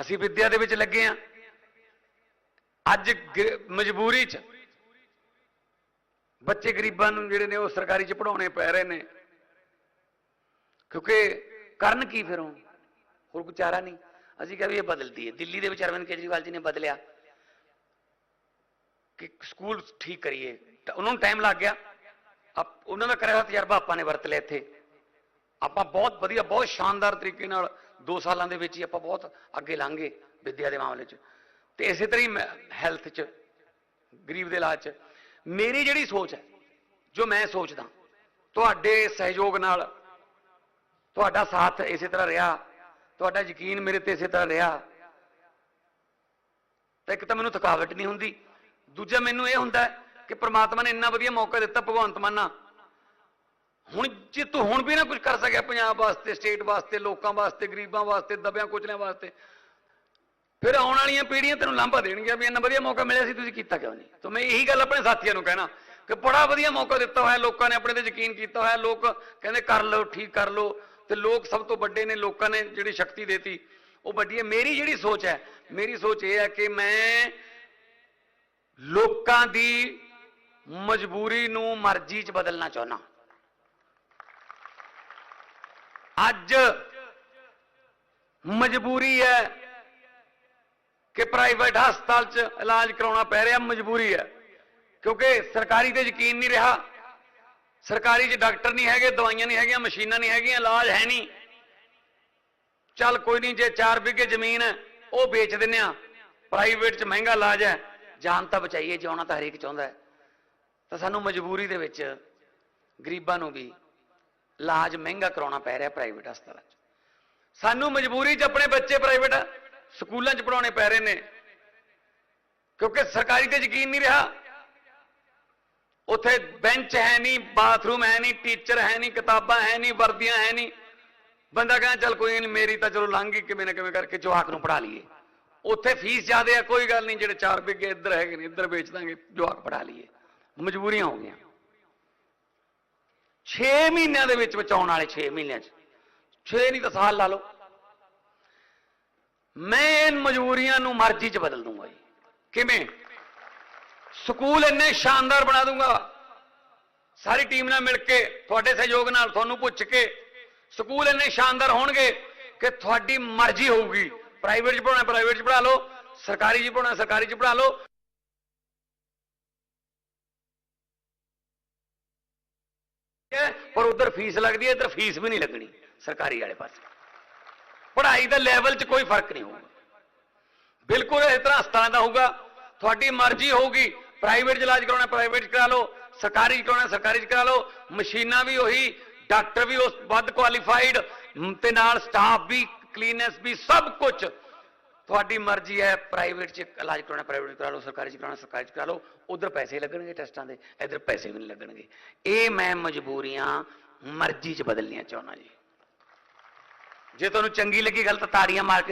ਅਸੀਂ ਵਿੱਦਿਆ ਦੇ ਵਿੱਚ ਲੱਗੇ ਆ। ਅੱਜ ਮਜਬੂਰੀ 'ਚ ਬੱਚੇ ਗਰੀਬਾਂ ਨੂੰ ਜਿਹੜੇ ਨੇ ਉਹ ਸਰਕਾਰੀ 'ਚ ਪੜਾਉਣੇ ਪੈ ਰਹੇ ਨੇ। ਕਿਉਂਕਿ ਕਰਨ ਕੀ ਫਿਰ ਉਹ? ਹੋਰ ਕੋਈ ਚਾਰਾ ਨਹੀਂ। ਅਸੀਂ ਕਿਹਾ ਵੀ ਇਹ ਬਦਲਦੀ ਹੈ ਦਿੱਲੀ ਦੇ ਵਿੱਚ ਅਰਵਿੰਦ ਕੇਜਰੀਵਾਲ ਜੀ ਨੇ ਬਦਲਿਆ ਕਿ ਸਕੂਲ ਠੀਕ ਕਰੀਏ। ਤਾਂ ਉਹਨਾਂ ਨੂੰ ਟਾਈਮ ਲੱਗ ਗਿਆ। ਆਪ- ਉਹਨਾਂ ਦਾ ਕਰਿਆ ਹੋਇਆ ਤਜਰਬਾ ਆਪਾਂ ਨੇ ਵਰਤ ਲਿਆ ਇੱਥੇ। ਆਪਾਂ ਬਹੁਤ ਵਧੀਆ, ਬਹੁਤ ਸ਼ਾਨਦਾਰ ਤਰੀਕੇ ਨਾਲ 2 ਸਾਲਾਂ ਦੇ ਵਿੱਚ ਹੀ ਆਪਾਂ ਬਹੁਤ ਅੱਗੇ ਲਾਂਗੇ ਵਿੱਦਿਆ ਦੇ ਮਾਮਲੇ 'ਚ। ਤੇ ਇਸੇ ਤਰ੍ਹਾਂ ਹੀ ਹੈਲਥ 'ਚ, ਗਰੀਬ ਦੇ ਇਲਾਜ 'ਚ। ਮੇਰੀ ਜਿਹੜੀ ਸੋਚ ਹੈ, ਜੋ ਮੈਂ ਸੋਚਦਾ, ਤੁਹਾਡੇ ਸਹਿਯੋਗ ਨਾਲ ਤੁਹਾਡਾ ਸਾਥ ਇਸੇ ਤਰ੍ਹਾਂ ਰਿਹਾ, ਤੁਹਾਡਾ ਯਕੀਨ ਮੇਰੇ ਤੇ ਇਸੇ ਤਰ੍ਹਾਂ ਰਿਹਾ, ਤਾਂ ਇੱਕ ਤਾਂ ਮੈਨੂੰ ਥਕਾਵਟ ਨਹੀਂ ਹੁੰਦੀ। ਦੂਜਾ ਮੈਨੂੰ ਇਹ ਹੁੰਦਾ ਕਿ ਪ੍ਰਮਾਤਮਾ ਨੇ ਇੰਨਾ ਵਧੀਆ ਮੌਕਾ ਦਿੱਤਾ, ਭਗਵੰਤ ਮਾਨਾ ਹੁਣ ਜੇ ਤੂੰ ਹੁਣ ਵੀ ਨਾ ਕੁਝ ਕਰ ਸਕਿਆ ਪੰਜਾਬ ਵਾਸਤੇ, ਸਟੇਟ ਵਾਸਤੇ, ਲੋਕਾਂ ਵਾਸਤੇ, ਗਰੀਬਾਂ ਵਾਸਤੇ, ਦਬਿਆਂ ਕੁਚਲਿਆਂ ਵਾਸਤੇ, ਫਿਰ ਆਉਣ ਵਾਲੀਆਂ ਪੀੜ੍ਹੀਆਂ ਤੈਨੂੰ ਲਾਂਭਾ ਦੇਣਗੀਆਂ ਵੀ ਇੰਨਾ ਵਧੀਆ ਮੌਕਾ ਮਿਲਿਆ ਸੀ, ਤੁਸੀਂ ਕੀਤਾ ਕਿਉਂ ਨਹੀਂ? ਤਾਂ ਮੈਂ ਇਹੀ ਗੱਲ ਆਪਣੇ ਸਾਥੀਆਂ ਨੂੰ ਕਹਿਣਾ ਕਿ ਬੜਾ ਵਧੀਆ ਮੌਕਾ ਦਿੱਤਾ ਹੋਇਆ, ਲੋਕਾਂ ਨੇ ਆਪਣੇ ਤੇ ਯਕੀਨ ਕੀਤਾ ਹੋਇਆ, ਲੋਕ ਕਹਿੰਦੇ ਕਰ ਲਓ, ਠੀਕ ਕਰ ਲਓ, ਤੇ ਲੋਕ ਸਭ ਤੋਂ ਵੱਡੇ ਨੇ, ਲੋਕਾਂ ਨੇ ਜਿਹੜੀ ਸ਼ਕਤੀ ਦੇਤੀ, ਉਹ ਵੱਡੀ ਹੈ। ਮੇਰੀ ਜਿਹੜੀ ਸੋਚ ਹੈ, ਮੇਰੀ ਸੋਚ ਇਹ ਹੈ ਕਿ ਮੈਂ ਲੋਕਾਂ ਦੀ ਮਜਬੂਰੀ ਨੂੰ ਮਰਜ਼ੀ 'ਚ ਬਦਲਣਾ ਚਾਹੁੰਦਾ। ਅੱਜ ਮਜਬੂਰੀ ਹੈ ਕਿ ਪ੍ਰਾਈਵੇਟ ਹਸਪਤਾਲ 'ਚ ਇਲਾਜ ਕਰਾਉਣਾ ਪੈ ਰਿਹਾ, ਮਜਬੂਰੀ ਹੈ। ਕਿਉਂਕਿ ਸਰਕਾਰੀ ਤੇ ਯਕੀਨ ਨਹੀਂ ਰਿਹਾ। ਸਰਕਾਰੀ 'ਚ ਡਾਕਟਰ ਨਹੀਂ ਹੈਗੇ, ਦਵਾਈਆਂ ਨਹੀਂ ਹੈਗੀਆਂ, ਮਸ਼ੀਨਾਂ ਨਹੀਂ ਹੈਗੀਆਂ, ਇਲਾਜ ਹੈ ਨਹੀਂ। ਚੱਲ ਕੋਈ ਨਹੀਂ, ਜੇ 4 ਵਿਗੇ ਜ਼ਮੀਨ ਹੈ, ਉਹ ਵੇਚ ਦਿੰਨੇ ਆ ਪ੍ਰਾਈਵੇਟ 'ਚ ਮਹਿੰਗਾ ਇਲਾਜ ਹੈ। ਜਾਨ ਤਾਂ ਬਚਾਈਏ, ਜਿਉਣਾ ਤਾਂ ਹਰੇਕ ਚਾਹੁੰਦਾ ਹੈ। ਤਾਂ ਸਾਨੂੰ ਮਜਬੂਰੀ ਦੇ ਵਿੱਚ ਗਰੀਬਾਂ ਨੂੰ ਵੀ ਇਲਾਜ ਮਹਿੰਗਾ ਕਰਾਉਣਾ ਪੈ ਰਿਹਾ ਪ੍ਰਾਈਵੇਟ ਹਸਪਤਾਲਾਂ 'ਚ। ਸਾਨੂੰ ਮਜਬੂਰੀ 'ਚ ਆਪਣੇ ਬੱਚੇ ਪ੍ਰਾਈਵੇਟ ਸਕੂਲਾਂ 'ਚ ਪੜਾਉਣੇ ਪੈ ਰਹੇ ਨੇ। ਕਿਉਂਕਿ ਸਰਕਾਰੀ ਤੇ ਯਕੀਨ ਨਹੀਂ ਰਿਹਾ। ਉੱਥੇ ਬੈਂਚ ਹੈ ਨਹੀਂ ਬਾਥਰੂਮ ਹੈ ਨਹੀਂ ਟੀਚਰ ਹੈ ਨਹੀਂ, ਕਿਤਾਬਾਂ ਹੈ ਨਹੀਂ, ਵਰਦੀਆਂ ਹੈ ਨਹੀਂ। ਬੰਦਾ ਕਹਿੰਦਾ, ਚੱਲ ਕੋਈ ਨਹੀਂ, ਮੇਰੀ ਤਾਂ ਚਲੋ ਲੰਘ ਗਈ, ਕਿਵੇਂ ਨਾ ਕਿਵੇਂ ਕਰਕੇ ਜਵਾਕ ਨੂੰ ਪੜਾ ਲਈਏ। ਉੱਥੇ ਫੀਸ ਜ਼ਿਆਦੇ ਆ, ਕੋਈ ਗੱਲ ਨਹੀਂ, ਜਿਹੜੇ 4 ਵਿਗੇ ਇੱਧਰ ਹੈਗੇ ਨੇ, ਇੱਧਰ ਵੇਚ ਦਾਂਗੇ, ਜਵਾਕ ਪੜਾ ਲਈਏ। ਮਜਬੂਰੀਆਂ ਹੋ ਗਈਆਂ। 6 ਮਹੀਨਿਆਂ ਦੇ ਵਿੱਚ ਬਚਾਉਣ ਵਾਲੇ 6 ਮਹੀਨਿਆਂ 'ਚ। 6 ਨਹੀਂ ਤਾਂ ਸਾਲ ਲਾ ਲਓ। ਮੈਂ ਇਨ ਮਜਬੂਰੀਆਂ ਨੂੰ ਮਰਜ਼ੀ 'ਚ ਬਦਲ ਦੂੰਗਾ ਜੀ। ਕਿਵੇਂ? ਸਕੂਲ ਇੰਨੇ ਸ਼ਾਨਦਾਰ ਬਣਾ ਦੂੰਗਾ। ਸਾਰੀ ਟੀਮ ਨਾਲ ਮਿਲ ਕੇ, ਤੁਹਾਡੇ ਸਹਿਯੋਗ ਨਾਲ ਤੁਹਾਨੂੰ ਪੁੱਛ ਕੇ, ਸਕੂਲ ਇੰਨੇ ਸ਼ਾਨਦਾਰ ਹੋਣਗੇ ਕਿ ਤੁਹਾਡੀ ਮਰਜ਼ੀ ਹੋਊਗੀ। ਪ੍ਰਾਈਵੇਟ 'ਚ ਪੜਾਉਣਾ ਪ੍ਰਾਈਵੇਟ 'ਚ ਪੜਾ ਲਓ। ਸਰਕਾਰੀ 'ਚ ਪੜਾਉਣਾ ਸਰਕਾਰੀ 'ਚ ਪੜਾ ਲਓ। ਹੈ, ਪਰ ਉਧਰ ਫੀਸ ਲੱਗਦੀ ਹੈ ਇੱਧਰ ਫੀਸ ਵੀ ਨਹੀਂ ਲੱਗਣੀ ਸਰਕਾਰੀ ਵਾਲੇ ਪਾਸੇ। ਪੜ੍ਹਾਈ ਦਾ ਲੈਵਲ 'ਚ ਕੋਈ ਫ਼ਰਕ ਨਹੀਂ ਹੋਊਗਾ। ਬਿਲਕੁਲ ਇਸ ਤਰ੍ਹਾਂ ਹਸਪਤਾਲਾਂ ਦਾ ਹੋਊਗਾ। ਤੁਹਾਡੀ ਮਰਜ਼ੀ ਹੋਊਗੀ ਪ੍ਰਾਈਵੇਟ ਇਲਾਜ ਕਰਾਉਣਾ ਪ੍ਰਾਈਵੇਟ 'ਚ ਕਰਾ ਲਓ ਸਰਕਾਰੀ 'ਚ ਕਰਾਉਣਾ ਸਰਕਾਰੀ 'ਚ ਕਰਾ ਲਓ ਮਸ਼ੀਨਾਂ ਵੀ ਉਹੀ ਡਾਕਟਰ ਵੀ ਉਸ ਵੱਧ ਕੁਆਲੀਫਾਈਡ ਤੇ ਨਾਲ ਸਟਾਫ ਵੀ ਕਲੀਨੈਸ ਵੀ ਸਭ ਕੁਝ ਤੁਹਾਡੀ ਮਰਜ਼ੀ ਹੈ ਪ੍ਰਾਈਵੇਟ 'ਚ ਇਲਾਜ ਕਰਾਉਣਾ ਪ੍ਰਾਈਵੇਟ 'ਚ ਕਰਾ ਲਓ, ਸਰਕਾਰੀ 'ਚ ਕਰਾਉਣਾ, ਸਰਕਾਰੀ 'ਚ ਕਰਾ ਲਓ, ਉਧਰ ਪੈਸੇ ਲੱਗਣਗੇ ਟੈਸਟਾਂ ਦੇ, ਇੱਧਰ ਪੈਸੇ ਵੀ ਨਹੀਂ ਲੱਗਣਗੇ। ਇਹ ਮੈਂ ਮਜਬੂਰੀਆਂ ਮਰਜ਼ੀ 'ਚ ਬਦਲਣੀਆਂ ਚਾਹੁੰਦਾ ਜੀ। ਜੇ ਤੁਹਾਨੂੰ ਚੰਗੀ ਲੱਗੀ ਗੱਲ ਤਾਂ ਤਾੜੀਆਂ ਮਾਰ ਕੇ